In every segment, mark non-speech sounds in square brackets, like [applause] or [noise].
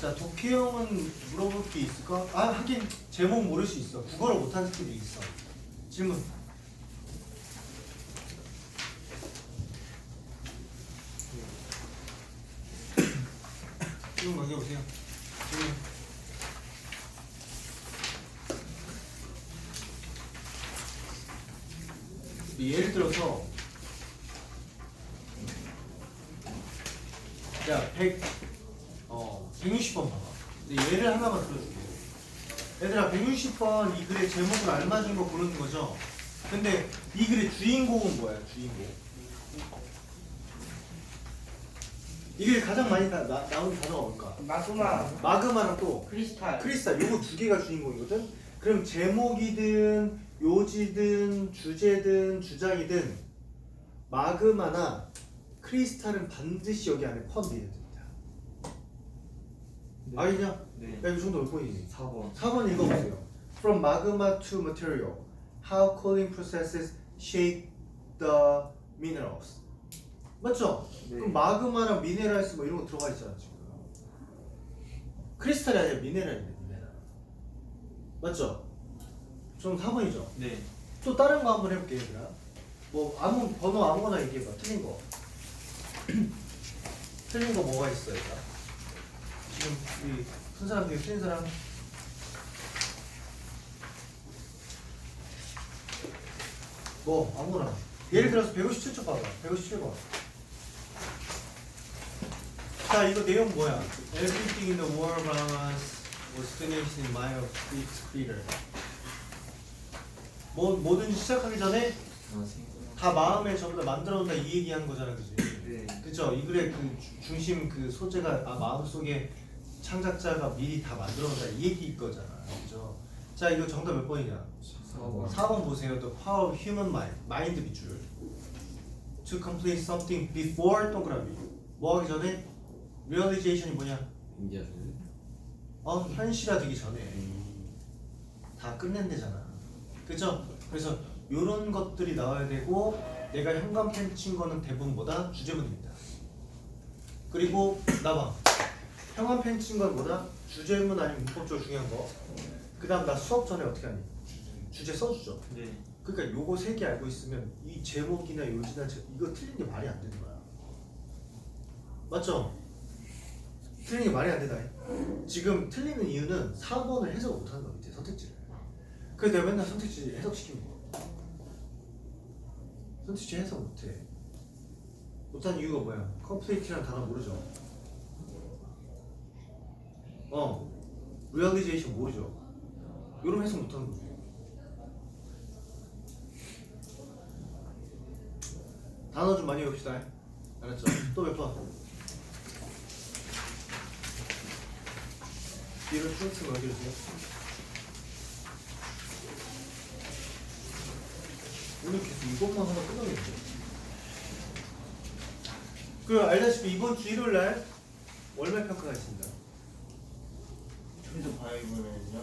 자, 독해형은 물어볼 게 있을까? 아, 하긴 제목 모를 수 있어. 국어를 못하는 새끼들이 있어. 질문. 질문 넘겨보세요. 질문. 예를 들어서 야, 100, 어, 160번 봐봐. 근데 예를 하나만 들어줄게. 얘들아, 160번 이 글의 제목을 알맞은 거 고르는 거죠? 근데 이 글의 주인공은 뭐야, 주인공? 이 글에 가장 많이 나, 나, 나오는 단어가 뭘까? 마그마 마그마랑 또 크리스탈 크리스탈 요거 두 개가 주인공이거든. 그럼 제목이든 요지든 주제든 주장이든 마그마나 크리스탈은 반드시 여기 안에 포함되어야 됩 니다. 알겠냐? 네 야 이거 정도 몇 번이니? 4번 4번 읽어보세요. From magma to material, how cooling processes shape the minerals. 맞죠? 네. 그럼 마그마랑 미네랄스 뭐 이런 거 들어가 있잖아 지금. 크리스탈이 아니라 미네랄이네 미네랄. 맞죠? 좀 4번이죠. 네 또 다른 거 한번 해볼게 얘들아. 뭐 아무 번호 아무거나 얘기해봐. 틀린 거. [clears throat] 틀린 거 뭐가 있어 얘들아? 지금 큰 사람 중에 틀린 사람. 뭐 아무거나. 예를 들어서 157쪽 봐봐. 157번. 자 이거 내용 뭐야? Everything in the world around us was finished in its creator 뭐, 뭐든지 시작하기 전에 다 마음에 전부 다 만들어 놓는다. 이 얘기하는 거잖아 그지? 네. 그죠 이 글의 그 주- 중심 그 소재가 아, 마음속에 창작자가 미리 다 만들어놓는다 이 얘기일 거잖아 그죠 자 이거 정답 몇 번이냐 4번 4번 보세요. The power of human mind. 마인드 밑줄. To complete something before 동그라미. 뭐 하기 전에? realization이 뭐냐? 어, 현실화 되기 전에. 다 끝낸대잖아. 그죠? 그래서 요런 것들이 나와야 되고 내가 현관 펜 친 거는 대부분 뭐다? 주제문입니다. 그리고 나봐. 현관펜 친 건 뭐다? 주제문 아니면 문법적으로 중요한 거. 그 다음 나 수업 전에 어떻게 하니? 주제 써주죠. 네 그러니까 요거 세 개 알고 있으면 이 제목이나 요지나 제, 이거 틀린 게 말이 안 되는 거야. 맞죠? 틀린 게 말이 안 된다. 지금 틀리는 이유는 4번을 해석을 못하는 거 밑에 선택지를. 그래서 내가 맨날 선택지 해석시키는 거야. 선택지 해석 못해. 못하는 이유가 뭐야? 컴플레이트라는 단어 모르죠? 어. 리얼리제이션 모르죠? 요런 해석 못하는 거지. 단어 좀 많이 외웁시다. 알았죠? [clears throat] 또 몇 번? 뒤로 쭉 넘겨주세요. 오늘 계속 이것만 하나 끝나겠는데? 그 알다시피 이번 주 일요일 날 월말 평가가 있습니다. 봐요 이번에는요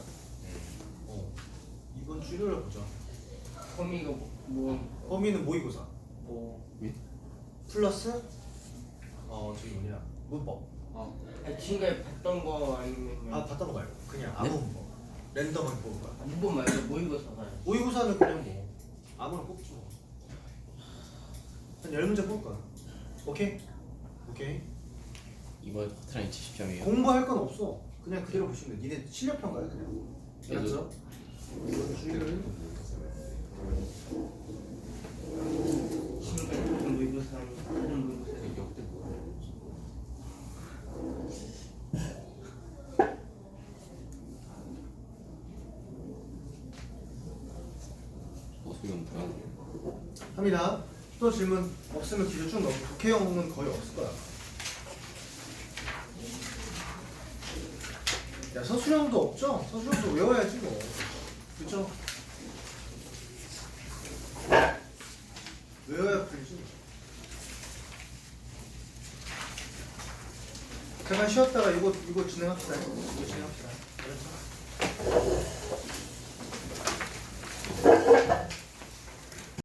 어. 이번 주 일요일 날 보자. 거미가 뭐 범위는 모의고사. 뭐, 플러스 어 저기 뭐냐 문법. 어. 아니, 지금까지 봤던 거 아니면 아 봤던 거 말고 그냥 아무 문법. 랜덤하게 뽑을 거야. 문법 말고 모의고사 봐요 모의고사는 그냥 뭐 아무나 뽑지 뭐. 한 열 문제 뽑을 거야. 오케이? 오케이. 이번 커트라인 70점이에요. 공부할 건 없어. 그냥 그대로 보시면 돼. 니네 실력 평가야 그냥. 주 모의고사 모의고사 역대 뭐야? 뭐야? 합니다. 또 질문 없으면 뒤로 쭉 넘고 독해형은 거의 없을 거야. 야 서술형도 없죠? 서술형도 외워야지 뭐. 그죠? 외워야 풀리지. 잠깐 쉬었다가 이거 이거 진행합시다. 이거 진행합시다. 알았죠?